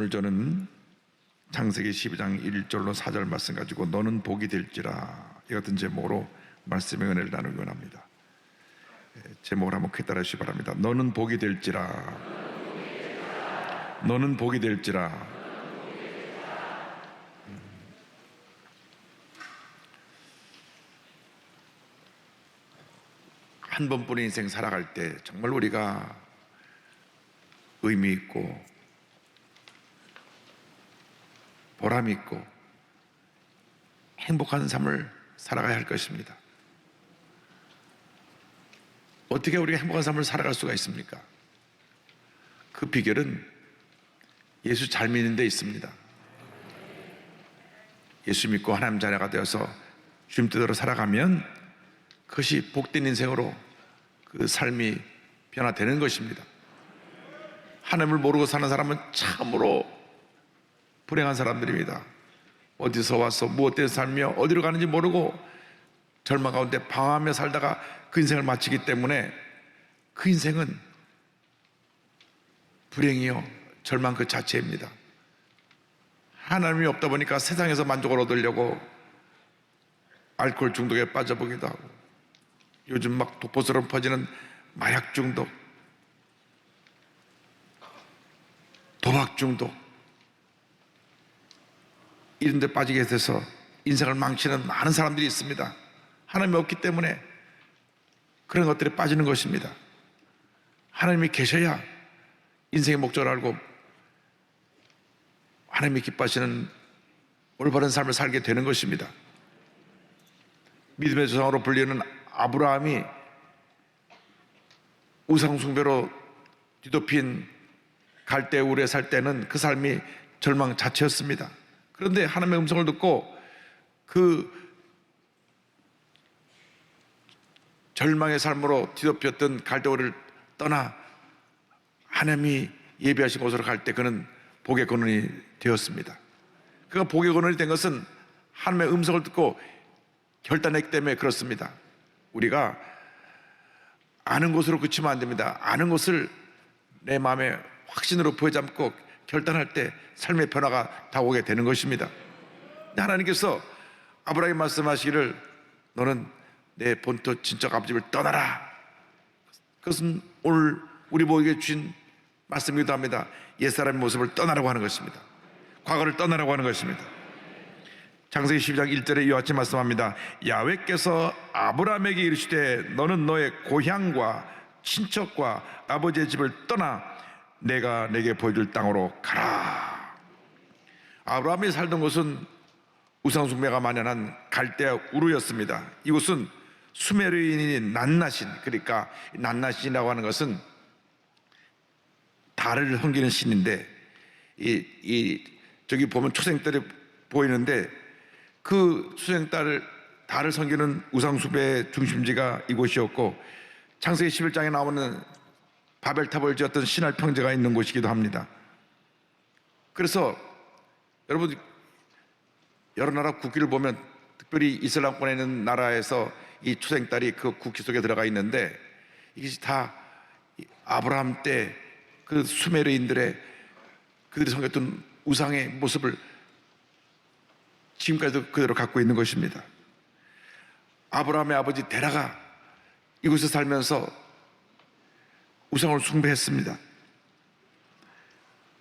오늘 저는 창세기 12장 1절로 4절 말씀 가지고 너는 복이 될지라 이 같은 제목으로 말씀의 은혜를 나누기 원합니다. 예, 제목을 한번 크게 따라 주시기 바랍니다. 너는 복이 될지라 너는 복이 될지라 음. 한 번뿐인 인생 살아갈 때 정말 우리가 의미 있고 보람 있고 행복한 삶을 살아가야 할 것입니다. 어떻게 우리가 행복한 삶을 살아갈 수가 있습니까? 그 비결은 예수 잘 믿는 데 있습니다. 예수 믿고 하나님 자녀가 되어서 주님 뜻대로 살아가면 그것이 복된 인생으로 그 삶이 변화되는 것입니다. 하나님을 모르고 사는 사람은 참으로 불행한 사람들입니다. 어디서 와서 무엇 때문에 살며 어디로 가는지 모르고 절망 가운데 방황하며 살다가 그 인생을 마치기 때문에 그 인생은 불행이요 절망 그 자체입니다. 하나님이 없다 보니까 세상에서 만족을 얻으려고 알코올 중독에 빠져보기도 하고 요즘 막 독보처럼 퍼지는 마약 중독, 도박 중독 이런 데 빠지게 돼서 인생을 망치는 많은 사람들이 있습니다. 하나님이 없기 때문에 그런 것들에 빠지는 것입니다. 하나님이 계셔야 인생의 목적을 알고 하나님이 기뻐하시는 올바른 삶을 살게 되는 것입니다. 믿음의 조상으로 불리는 아브라함이 우상숭배로 뒤덮인 갈대울에 살 때는 그 삶이 절망 자체였습니다. 그런데 하나님의 음성을 듣고 그 절망의 삶으로 뒤덮였던 갈대오를 떠나 하나님이 예비하신 곳으로 갈 때 그는 복의 근원이 되었습니다. 그가 복의 근원이 된 것은 하나님의 음성을 듣고 결단했기 때문에 그렇습니다. 우리가 아는 것으로 그치면 안 됩니다. 아는 것을 내 마음에 확신으로 부여잡고 결단할 때 삶의 변화가 다 오게 되는 것입니다. 하나님께서 아브라함 말씀하시기를 너는 내 본토 친척 아버지를 떠나라. 그것은 오늘 우리 모두에게 주신 말씀이기도 합니다. 옛사람의 모습을 떠나라고 하는 것입니다. 과거를 떠나라고 하는 것입니다. 창세기 12장 1절에 이와 같이 말씀합니다. 야외께서 아브라함에게 이르시되 너는 너의 고향과 친척과 아버지의 집을 떠나 내가 내게 보여줄 땅으로 가라. 아브라함이 살던 곳은 우상숭배가 만연한 갈대아 우르였습니다. 이곳은 수메르인인 난나신, 그러니까 난나신이라고 하는 것은 달을 섬기는 신인데, 이, 이, 저기 보면 초생달이 보이는데, 그 초생달을, 달을 섬기는 우상숭배의 중심지가 이곳이었고, 창세기 11장에 나오는 바벨탑을 지었던 신할 평제가 있는 곳이기도 합니다. 그래서 여러분 여러 나라 국기를 보면 특별히 이슬람권에 있는 나라에서 이 초생딸이 그 국기 속에 들어가 있는데 이것이 다 아브라함 때 그 수메르인들의 그들이 섬겼던 우상의 모습을 지금까지도 그대로 갖고 있는 것입니다. 아브라함의 아버지 데라가 이곳에 살면서 우상을 숭배했습니다.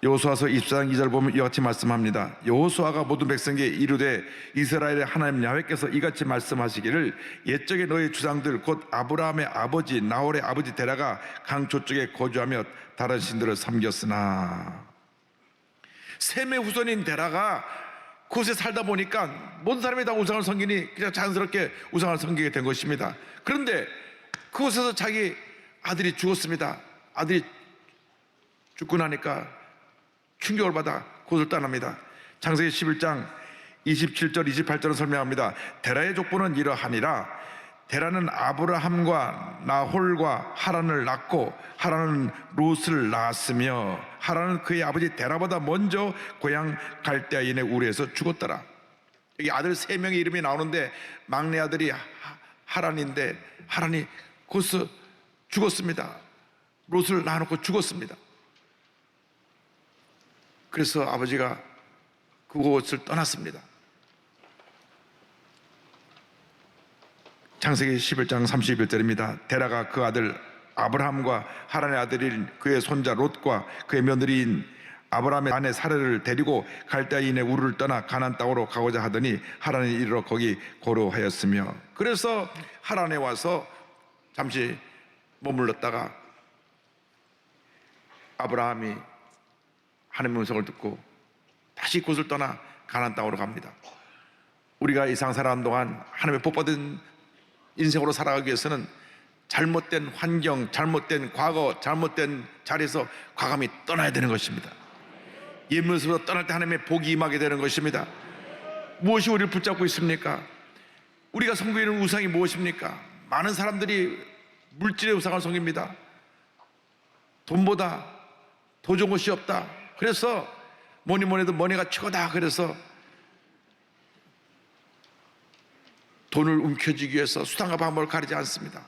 여호수아서 24장 2절 보면 이와 같이 말씀합니다. 여호수아가 모든 백성에게 이르되 이스라엘의 하나님 야훼께서 이같이 말씀하시기를 옛적에 너희 주상들 곧 아브라함의 아버지 나홀의 아버지 데라가 강 저쪽에 거주하며 다른 신들을 섬겼으나 셈의 후손인 데라가 그곳에 살다 보니까 모든 사람이 다 우상을 섬기니 그냥 자연스럽게 우상을 섬기게 된 것입니다. 그런데 그곳에서 자기 아들이 죽었습니다. 아들이 죽고 나니까 충격을 받아 곳을 떠납니다. 창세기 11장 27절 28절을 설명합니다. 데라의 족보는 이러하니라 데라는 아브라함과 나홀과 하란을 낳고 하란은 롯을 낳았으며 하란은 그의 아버지 데라보다 먼저 고향 갈대아인의 우리에서 죽었더라. 여기 아들 세 명의 이름이 나오는데 막내 아들이 하란인데 하란이 거기서 죽었습니다. 롯을 낳아놓고 죽었습니다. 그래서 아버지가 그곳을 떠났습니다. 창세기 11장 31절입니다. 데라가 그 아들 아브라함과 하란의 아들인 그의 손자 롯과 그의 며느리인 아브라함의 아내 사례를 데리고 갈대인의 우르를 떠나 가난 땅으로 가고자 하더니 하란에 이르러 거기 고로하였으며 그래서 하란에 와서 잠시 머물렀다가 아브라함이 하나님의 음성을 듣고 다시 곳을 떠나 가난 땅으로 갑니다. 우리가 이상 살아가는 동안 하나님의 복받은 인생으로 살아가기 위해서는 잘못된 환경, 잘못된 과거, 잘못된 자리에서 과감히 떠나야 되는 것입니다. 옛 모습으로 떠날 때 하나님의 복이 임하게 되는 것입니다. 무엇이 우리를 붙잡고 있습니까? 우리가 섬기고 있는 우상이 무엇입니까? 많은 사람들이 물질의 우상을 섬깁니다. 돈보다 더 좋은 것이 없다. 그래서 뭐니 뭐니 해도 머니가 최고다. 그래서 돈을 움켜쥐기 위해서 수단과 방법을 가리지 않습니다.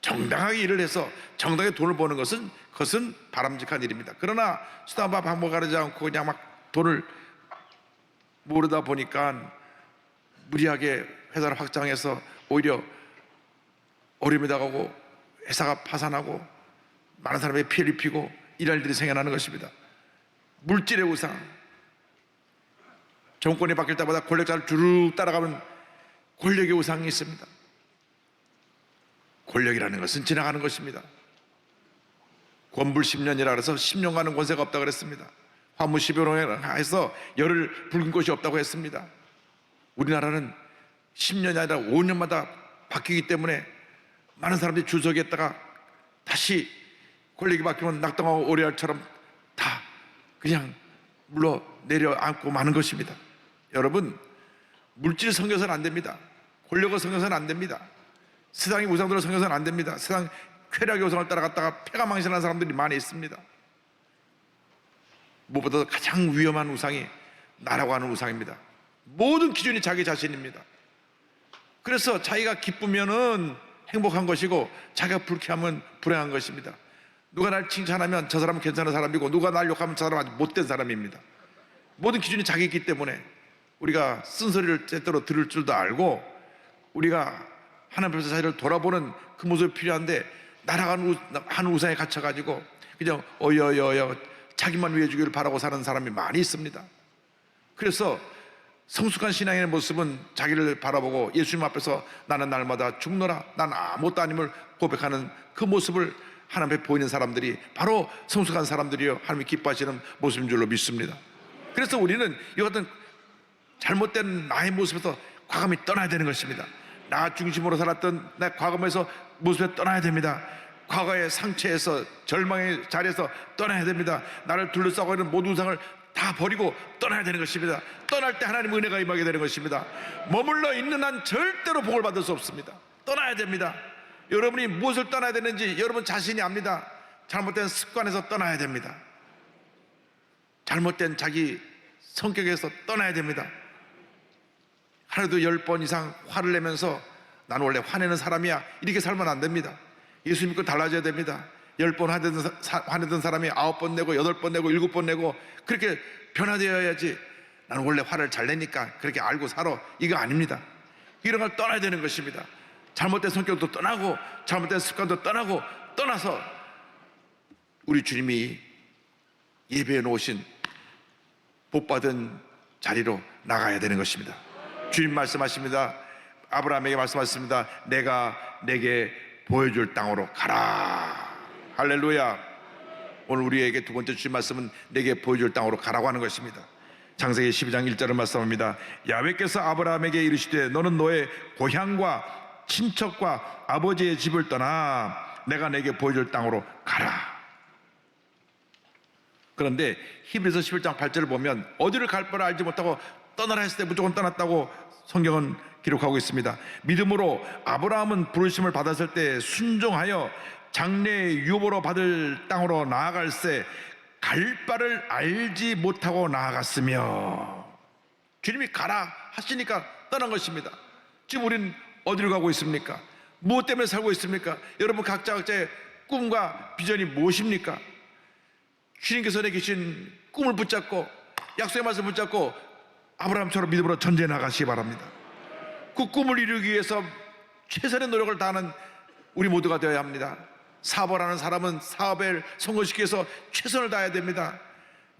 정당하게 일을 해서 정당하게 돈을 버는 것은 그것은 바람직한 일입니다. 그러나 수단과 방법을 가리지 않고 그냥 막 돈을 모르다 보니까 무리하게 회사를 확장해서 오히려 어려움이 다가오고 회사가 파산하고 많은 사람이 피해를 입히고 이럴 일이 생겨나는 것입니다. 물질의 우상. 정권이 바뀔 때마다 권력자를 쭉 따라가면 권력의 우상이 있습니다. 권력이라는 것은 지나가는 것입니다. 권불 10년이라 그래서 10년 가는 권세가 없다고 그랬습니다. 화무 10여년이라 해서 열을 붉은 곳이 없다고 했습니다. 우리나라는 10년이 아니라 5년마다 바뀌기 때문에 많은 사람들이 줄 서겠다가 다시 권력이 바뀌면 낙동하고 오리알처럼 다 그냥 물러 내려앉고 마는 것입니다. 여러분, 물질 섬겨서는 안 됩니다. 권력을 섬겨서는 안 됩니다. 세상의 우상들을 섬겨서는 안 됩니다. 세상 쾌락의 우상을 따라갔다가 폐가 망신하는 사람들이 많이 있습니다. 무엇보다 가장 위험한 우상이 나라고 하는 우상입니다. 모든 기준이 자기 자신입니다. 그래서 자기가 기쁘면은 행복한 것이고 자기가 불쾌하면 불행한 것입니다. 누가 날 칭찬하면 저 사람은 괜찮은 사람이고 누가 날 욕하면 저 사람은 아주 못된 사람입니다. 모든 기준이 자기이기 때문에 우리가 쓴소리를 때때로 들을 줄도 알고 우리가 하나님 앞에서 자기를 돌아보는 그 모습이 필요한데 날아가는 우, 한 우상에 갇혀가지고 그냥 어여여여 자기만 위해 주기를 바라고 사는 사람이 많이 있습니다. 그래서 성숙한 신앙의 모습은 자기를 바라보고 예수님 앞에서 나는 날마다 죽노라 난 아무것도 아님을 고백하는 그 모습을 하나님 앞에 보이는 사람들이 바로 성숙한 사람들이요 하나님이 기뻐하시는 모습인 줄로 믿습니다. 그래서 우리는 이 같은 잘못된 나의 모습에서 과감히 떠나야 되는 것입니다. 나 중심으로 살았던 내 과거에서 모습에 떠나야 됩니다. 과거의 상처에서 절망의 자리에서 떠나야 됩니다. 나를 둘러싸고 있는 모든 우상을 다 버리고 떠나야 되는 것입니다. 떠날 때 하나님 은혜가 임하게 되는 것입니다. 머물러 있는 한 절대로 복을 받을 수 없습니다. 떠나야 됩니다. 여러분이 무엇을 떠나야 되는지 여러분 자신이 압니다. 잘못된 습관에서 떠나야 됩니다. 잘못된 자기 성격에서 떠나야 됩니다. 하루도 열 번 이상 화를 내면서 나는 원래 화내는 사람이야. 이렇게 살면 안 됩니다. 예수 믿고 달라져야 됩니다. 열 번 화내던 사람이 아홉 번 내고 여덟 번 내고 일곱 번 내고 그렇게 변화되어야지 나는 원래 화를 잘 내니까 그렇게 알고 살아. 이거 아닙니다. 이런 걸 떠나야 되는 것입니다. 잘못된 성격도 떠나고 잘못된 습관도 떠나고 떠나서 우리 주님이 예배해 놓으신 복받은 자리로 나가야 되는 것입니다. 주님 말씀하십니다. 아브라함에게 말씀하셨습니다. 내가 내게 보여줄 땅으로 가라. 할렐루야. 오늘 우리에게 두 번째 주신 말씀은 내게 보여줄 땅으로 가라고 하는 것입니다. 창세기 12장 1절을 말씀합니다. 야훼께서 아브라함에게 이르시되 너는 너의 고향과 친척과 아버지의 집을 떠나 내가 내게 보여줄 땅으로 가라. 그런데 히브리서 11장 8절을 보면 어디를 갈 바를 알지 못하고 떠나라 했을 때 무조건 떠났다고 성경은 기록하고 있습니다. 믿음으로 아브라함은 부르심을 받았을 때 순종하여 장래의 유보로 받을 땅으로 나아갈새 갈 바를 알지 못하고 나아갔으며 주님이 가라 하시니까 떠난 것입니다. 지금 우리는 어디로 가고 있습니까? 무엇 때문에 살고 있습니까? 여러분 각자 각자의 꿈과 비전이 무엇입니까? 주님께서 내게 주신 꿈을 붙잡고 약속의 말씀 붙잡고 아브라함처럼 믿음으로 전제해 나가시기 바랍니다. 그 꿈을 이루기 위해서 최선의 노력을 다하는 우리 모두가 되어야 합니다. 사업을 하는 사람은 사업을 성공시키기 위해서 최선을 다해야 됩니다.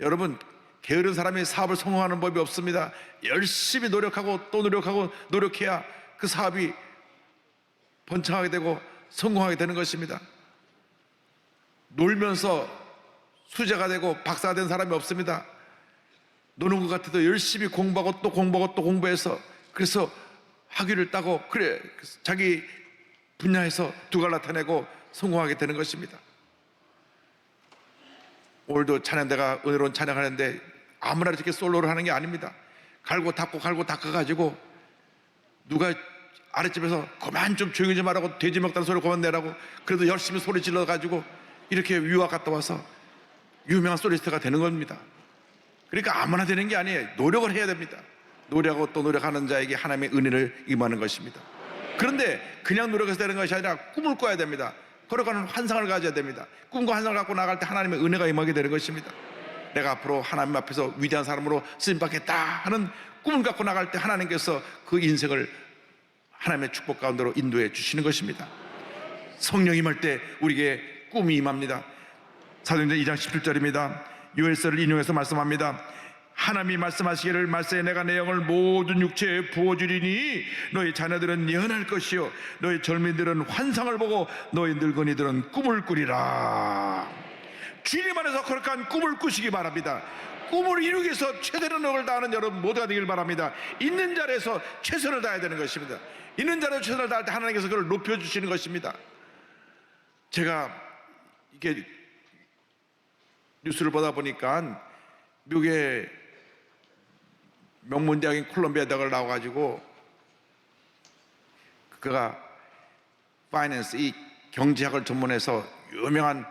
여러분, 게으른 사람이 사업을 성공하는 법이 없습니다. 열심히 노력하고 또 노력하고 노력해야 그 사업이 번창하게 되고 성공하게 되는 것입니다. 놀면서 수재가 되고 박사가 된 사람이 없습니다. 노는 것 같아도 열심히 공부하고 또 공부하고 또 공부해서 그래서 학위를 따고 그래 자기 분야에서 두갈 나타내고 성공하게 되는 것입니다. 오늘도 찬양대가 은혜로운 찬양하는데 아무나 이렇게 솔로를 하는 게 아닙니다. 갈고 닦고 갈고 닦아가지고 누가 아랫집에서 그만 좀 조용히 좀 하라고 돼지 먹다는 소리 그만 내라고 그래도 열심히 소리 질러가지고 이렇게 유학 갔다 와서 유명한 소리스트가 되는 겁니다. 그러니까 아무나 되는 게 아니에요. 노력을 해야 됩니다. 노력하고 또 노력하는 자에게 하나님의 은혜를 임하는 것입니다. 그런데 그냥 노력해서 되는 것이 아니라 꿈을 꿔야 됩니다. 걸어가는 환상을 가져야 됩니다. 꿈과 환상을 갖고 나갈 때 하나님의 은혜가 임하게 되는 것입니다. 내가 앞으로 하나님 앞에서 위대한 사람으로 쓰임 받겠다 하는 꿈을 갖고 나갈 때 하나님께서 그 인생을 하나님의 축복 가운데로 인도해 주시는 것입니다. 성령 임할 때 우리에게 꿈이 임합니다. 사도행전 2장 17절입니다. 요엘서를 인용해서 말씀합니다. 하나님이 말씀하시기를 말세에 내가 내 영을 모든 육체에 부어주리니 너희 자녀들은 예언할 것이요 너희 젊은이들은 환상을 보고 너희 늙은이들은 꿈을 꾸리라 주님 안에서 거룩한 꿈을 꾸시기 바랍니다. 꿈을 이루기 위해서 최대의 노력을 다하는 여러분 모두가 되길 바랍니다. 있는 자리에서 최선을 다해야 되는 것입니다. 있는 자리에서 최선을 다할 때 하나님께서 그걸 높여주시는 것입니다. 제가 이게 뉴스를 보다 보니까 미국의 명문대학인 콜롬비아 대학을 나와가지고 그가 파이낸스 이 경제학을 전문해서 유명한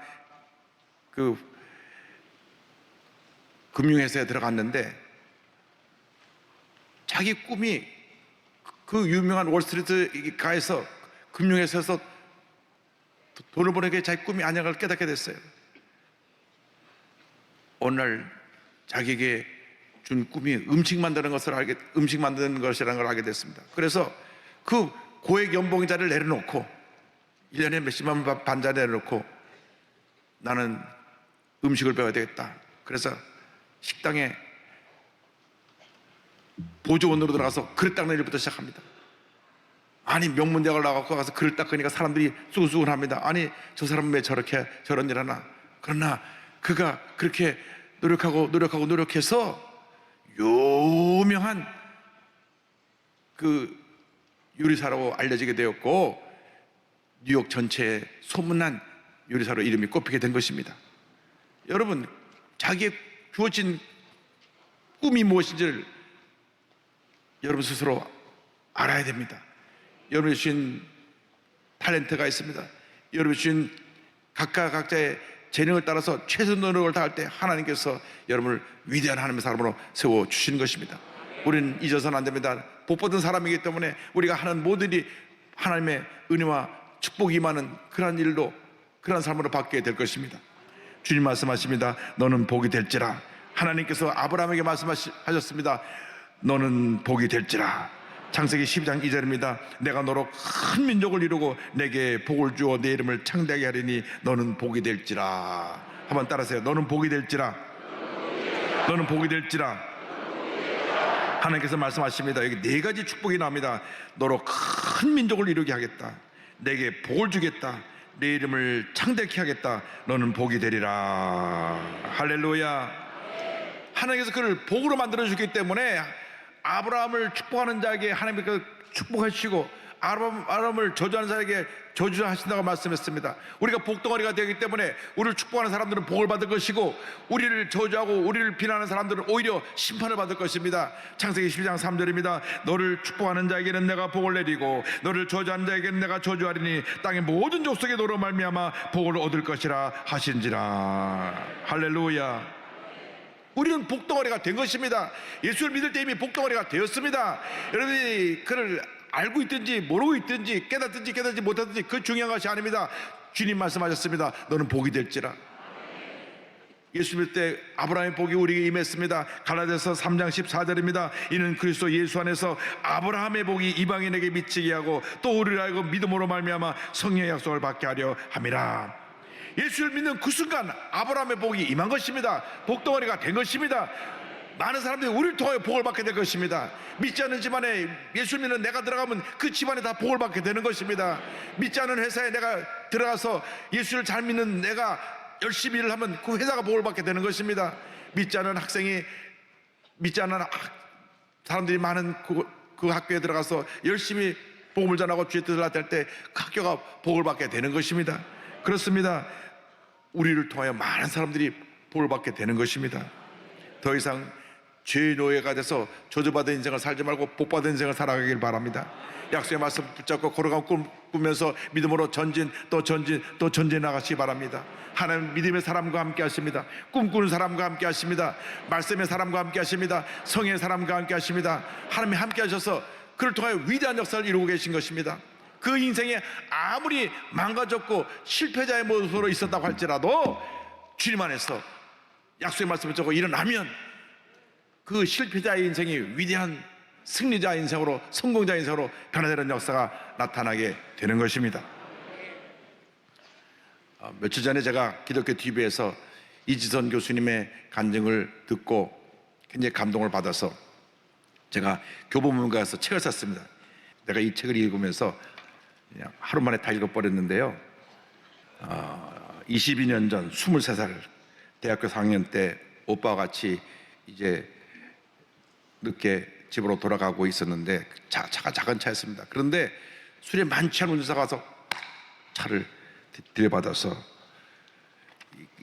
그 금융회사에 들어갔는데 자기 꿈이 그 유명한 월스트리트 가에서 금융회사에서 돈을 버는 게 자기 꿈이 아니라는 걸 깨닫게 됐어요. 오늘 자기에게 준 꿈이 음식 만드는 것을 알게 음식 만드는 것이라는 걸 알게 됐습니다. 그래서 그 고액 연봉자를 내려놓고 1년에 몇십만 원 반자 내려놓고 나는 음식을 배워야 되겠다. 그래서 식당에 보조원으로 들어가서 그릇 닦는 일부터 시작합니다. 아니 명문대학을 나가고 가서 그릇 닦으니까 사람들이 수근수근합니다. 아니 저 사람은 왜 저렇게 저런 일 하나? 그러나 그가 그렇게 노력하고 노력하고 노력해서 유명한 그 요리사라고 알려지게 되었고 뉴욕 전체에 소문난 요리사로 이름이 꼽히게 된 것입니다. 여러분 자기의 주어진 꿈이 무엇인지를 여러분 스스로 알아야 됩니다. 여러분이 주신 탤런트가 있습니다. 여러분이 주신 각각 각자의 재능을 따라서 최선 노력을 다할 때 하나님께서 여러분을 위대한 하나님의 사람으로 세워 주시는 것입니다. 우리는 잊어서는 안 됩니다. 복 받은 사람이기 때문에 우리가 하는 모든 일이 하나님의 은혜와 축복이 임하는 그러한 일로 그러한 삶으로 바뀌게 될 것입니다. 주님 말씀하십니다. 너는 복이 될지라. 하나님께서 아브라함에게 말씀하셨습니다. 너는 복이 될지라. 창세기 12장 2절입니다. 내가 너로 큰 민족을 이루고 내게 복을 주어 내 이름을 창대하게 하리니 너는 복이 될지라. 한번 따라하세요. 너는 복이 될지라. 너는 복이 될지라. 하나님께서 말씀하십니다. 여기 네 가지 축복이 나옵니다. 너로 큰 민족을 이루게 하겠다. 내게 복을 주겠다. 내 이름을 창대케 하겠다. 너는 복이 되리라. 할렐루야. 하나님께서 그를 복으로 만들어 주기 때문에 아브라함을 축복하는 자에게 하나님께서 축복하시고 아브라함을 저주하는 자에게 저주하신다고 말씀했습니다. 우리가 복덩어리가 되기 때문에 우리를 축복하는 사람들은 복을 받을 것이고 우리를 저주하고 우리를 비난하는 사람들은 오히려 심판을 받을 것입니다. 창세기 12장 3절입니다. 너를 축복하는 자에게는 내가 복을 내리고 너를 저주하는 자에게는 내가 저주하리니 땅의 모든 족속에 너로 말미암아 복을 얻을 것이라 하신지라. 할렐루야. 우리는 복덩어리가 된 것입니다. 예수를 믿을 때 이미 복덩어리가 되었습니다. 여러분이 그를 알고 있든지 모르고 있든지 깨닫든지 깨닫지 못하든지 그 중요한 것이 아닙니다. 주님 말씀하셨습니다. 너는 복이 될지라. 예수 믿을 때 아브라함의 복이 우리에게 임했습니다. 갈라디아서 3장 14절입니다. 이는 그리스도 예수 안에서 아브라함의 복이 이방인에게 미치게 하고 또 우리를 알고 믿음으로 말미암아 성령의 약속을 받게 하려 함이라. 예수를 믿는 그 순간 아브라함의 복이 임한 것입니다. 복덩어리가 된 것입니다. 많은 사람들이 우리를 통하여 복을 받게 될 것입니다. 믿지 않는 집안에 예수 믿는 내가 들어가면 그 집안에 다 복을 받게 되는 것입니다. 믿지 않는 회사에 내가 들어가서 예수를 잘 믿는 내가 열심히 일을 하면 그 회사가 복을 받게 되는 것입니다. 믿지 않는 학생이 믿지 않는 학- 사람들이 많은 그, 그 학교에 들어가서 열심히 복음을 전하고 주의 뜻을 나타낼 때 그 학교가 복을 받게 되는 것입니다. 그렇습니다. 우리를 통하여 많은 사람들이 복을 받게 되는 것입니다. 더 이상 죄의 노예가 돼서 저주받은 인생을 살지 말고 복받은 인생을 살아가길 바랍니다. 약속의 말씀 붙잡고 걸어가고 꿈- 꾸면서 믿음으로 전진 또 전진 또 전진 나가시기 바랍니다. 하나님 믿음의 사람과 함께 하십니다. 꿈꾸는 사람과 함께 하십니다. 말씀의 사람과 함께 하십니다. 성의 사람과 함께 하십니다. 하나님이 함께 하셔서 그를 통하여 위대한 역사를 이루고 계신 것입니다. 그 인생에 아무리 망가졌고 실패자의 모습으로 있었다고 할지라도 주님 안에서 약속의 말씀을 듣고 일어나면 그 실패자의 인생이 위대한 승리자 인생으로 성공자 인생으로 변화되는 역사가 나타나게 되는 것입니다. 아, 며칠 전에 제가 기독교 TV에서 이지선 교수님의 간증을 듣고 굉장히 감동을 받아서 제가 교보문고에서 책을 샀습니다. 내가 이 책을 읽으면서 그냥 하루 만에 다 읽어버렸는데요. 어, 22년 전 23살 대학교 4학년 때 오빠와 같이 이제 늦게 집으로 돌아가고 있었는데 차, 차가 작은 차였습니다. 그런데 술에 만취한 운전사가 와서 차를 디- 들여받아서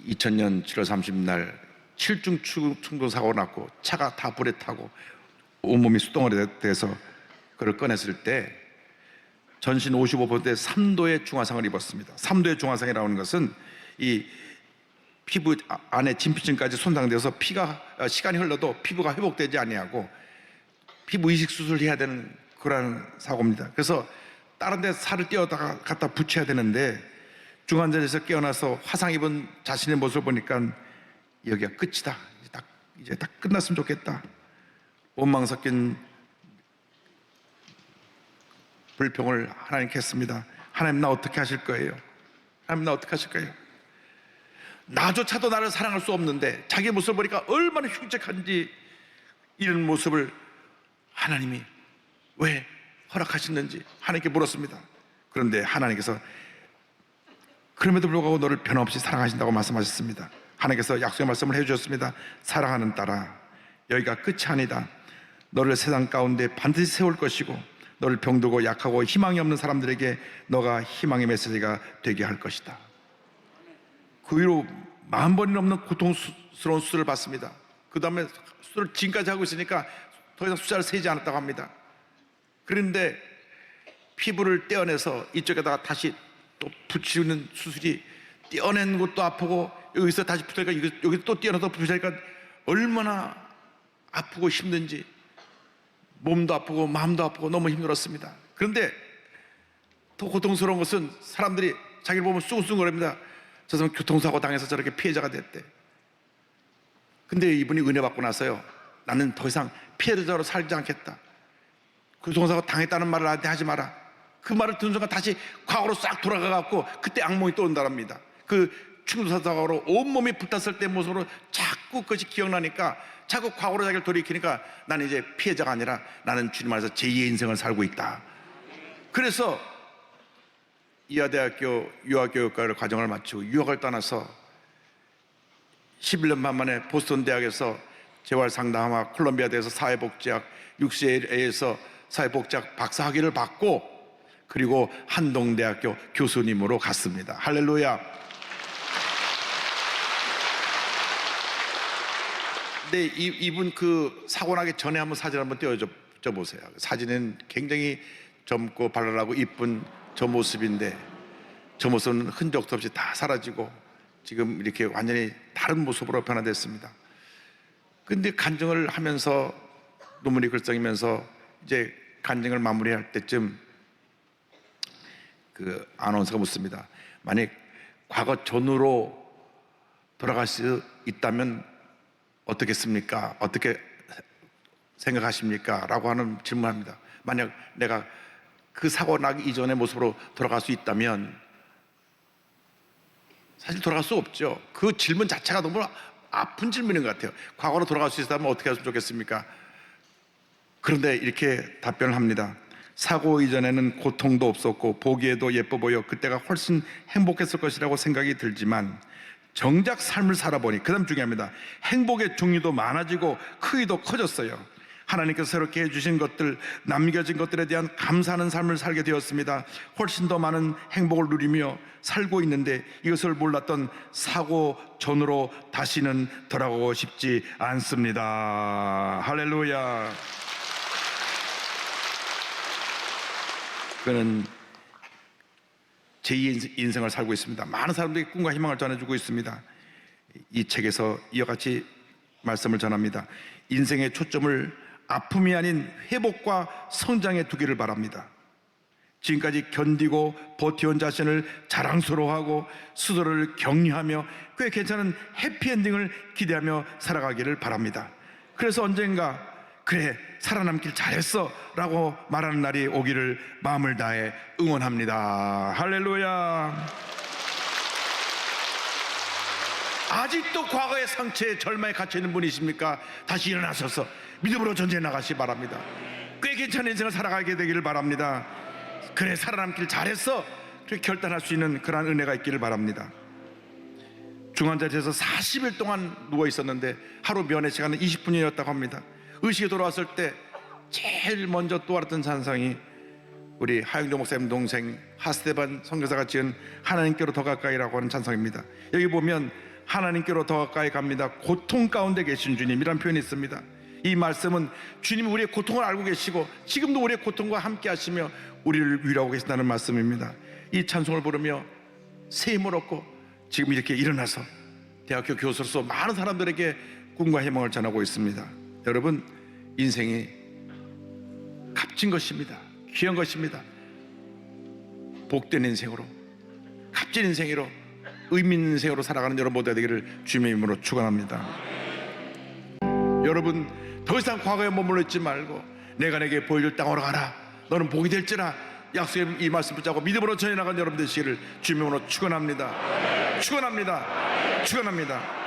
2000년 7월 30날 7중 충동 사고가 났고 차가 다 불에 타고 온몸이 수동으로 돼서 그를 꺼냈을 때 전신 55%의 3도의 중화상을 입었습니다. 3도의 중화상이라는 것은 이 피부 아- 안에 진피층까지 손상돼서 피가 어, 시간이 흘러도 피부가 회복되지 아니하고 피부 이식 수술을 해야 되는 그러한 사고입니다. 그래서 다른 데 살을 떼어다가 갖다 붙여야 되는데 중환자에서 깨어나서 화상 입은 자신의 모습을 보니까 여기가 끝이다. 이제 딱 이제 딱 끝났으면 좋겠다. 원망 섞인 불평을 하나님께 했습니다. 하나님 나 어떻게 하실 거예요? 하나님 나 어떻게 하실 거예요? 나조차도 나를 사랑할 수 없는데 자기 모습을 보니까 얼마나 흉측한지 이런 모습을 하나님이 왜 허락하셨는지 하나님께 물었습니다. 그런데 하나님께서 그럼에도 불구하고 너를 변함없이 사랑하신다고 말씀하셨습니다. 하나님께서 약속의 말씀을 해주셨습니다. 사랑하는 딸아, 여기가 끝이 아니다. 너를 세상 가운데 반드시 세울 것이고, 너를 병들고 약하고 희망이 없는 사람들에게 너가 희망의 메시지가 되게 할 것이다. 그 위로 만 번이 넘는 고통스러운 수술을 받습니다. 그 다음에 수술을 지금까지 하고 있으니까 더 이상 숫자를 세지 않았다고 합니다. 그런데 피부를 떼어내서 이쪽에다가 다시 또 붙이는 수술이 떼어낸 것도 아프고 여기서 다시 붙으니까 여기, 또 떼어내서 붙이니까 얼마나 아프고 힘든지 몸도 아프고 마음도 아프고 너무 힘들었습니다. 그런데 더 고통스러운 것은 사람들이 자기를 보면 쑥쑥거립니다. 저 사람 교통사고 당해서 저렇게 피해자가 됐대. 근데 이분이 은혜 받고 나서요. 나는 더 이상 피해자로 살지 않겠다. 교통사고 당했다는 말을 나한테 하지 마라. 그 말을 듣는 순간 다시 과거로 싹 돌아가 갖고 그때 악몽이 또 온다랍니다. 그 충돌사 사고로 온몸이 불탔을 때 모습으로 자꾸 그것이 기억나니까 자꾸 과거로 자기를 돌이키니까 나는 이제 피해자가 아니라 나는 주님 안에서 제2의 인생을 살고 있다. 그래서 이하대학교 유아교육과를 과정을 마치고 유학을 떠나서 11년 반 만에 보스턴 대학에서 재활 상담학 콜롬비아 대에서 사회복지학 UCLA에서 사회복지학 박사 학위를 받고 그리고 한동대학교 교수님으로 갔습니다. 할렐루야. 근데 이, 이분 그 사고 나기 전에 한번 사진 한번 띄워줘 보세요. 사진은 굉장히 젊고 발랄하고 이쁜 저 모습인데 저 모습은 흔적도 없이 다 사라지고 지금 이렇게 완전히 다른 모습으로 변화됐습니다. 근데 간증을 하면서 눈물이 글썽이면서 이제 간증을 마무리할 때쯤 그 아나운서가 묻습니다. 만약 과거 전으로 돌아갈 수 있다면 어떻겠습니까? 어떻게 생각하십니까? 라고 하는 질문합니다. 만약 내가 그 사고 나기 이전의 모습으로 돌아갈 수 있다면 사실 돌아갈 수 없죠. 그 질문 자체가 너무 아픈 질문인 것 같아요. 과거로 돌아갈 수 있다면 어떻게 했으면 좋겠습니까? 그런데 이렇게 답변을 합니다. 사고 이전에는 고통도 없었고 보기에도 예뻐 보여 그때가 훨씬 행복했을 것이라고 생각이 들지만 정작 삶을 살아보니 그다음 중요합니다. 행복의 종류도 많아지고 크기도 커졌어요. 하나님께서 새롭게 해주신 것들, 남겨진 것들에 대한 감사하는 삶을 살게 되었습니다. 훨씬 더 많은 행복을 누리며 살고 있는데 이것을 몰랐던 사고 전으로 다시는 돌아가고 싶지 않습니다. 할렐루야. 그는 제2 인생을 살고 있습니다. 많은 사람들이 꿈과 희망을 전해주고 있습니다. 이 책에서 이와 같이 말씀을 전합니다. 인생의 초점을 아픔이 아닌 회복과 성장에 두기를 바랍니다. 지금까지 견디고 버텨온 자신을 자랑스러워하고 스스로를 격려하며 꽤 괜찮은 해피엔딩을 기대하며 살아가기를 바랍니다. 그래서 언젠가 그래 살아남길 잘했어 라고 말하는 날이 오기를 마음을 다해 응원합니다. 할렐루야. 아직도 과거의 상처에 절망에 갇혀 있는 분이십니까? 다시 일어나셔서 믿음으로 전쟁에 나가시 기 바랍니다. 꽤 괜찮은 인생을 살아가게 되기를 바랍니다. 그래 살아남길 잘했어. 그렇게 결단할 수 있는 그러한 은혜가 있기를 바랍니다. 중환자실에서 40일 동안 누워 있었는데 하루 면회 시간은 20분이었다고 합니다. 의식이 돌아왔을 때 제일 먼저 또 알았던 찬상이 우리 하영조 목사님 동생 하스테반 선교사가 지은 하나님께로 더 가까이라고 하는 찬상입니다. 여기 보면 하나님께로 더 가까이 갑니다. 고통 가운데 계신 주님이란 표현이 있습니다. 이 말씀은 주님이 우리의 고통을 알고 계시고 지금도 우리의 고통과 함께 하시며 우리를 위로하고 계신다는 말씀입니다. 이 찬송을 부르며 새 힘을 얻고 지금 이렇게 일어나서 대학교 교수로서 많은 사람들에게 꿈과 희망을 전하고 있습니다. 여러분 인생이 값진 것입니다. 귀한 것입니다. 복된 인생으로 값진 인생으로 의미 있는 인생으로 살아가는 여러분 모두가 되기를 주님의 이름으로 축원합니다. 여러분 더 이상 과거에 머물러 있지 말고 내가 내게 보여줄 땅으로 가라. 너는 복이 될지라 약속의 이 말씀 붙잡고 믿음으로 전해 나간 여러분 되시기를 주님의 이름으로 축원합니다. 축원합니다. 축원합니다.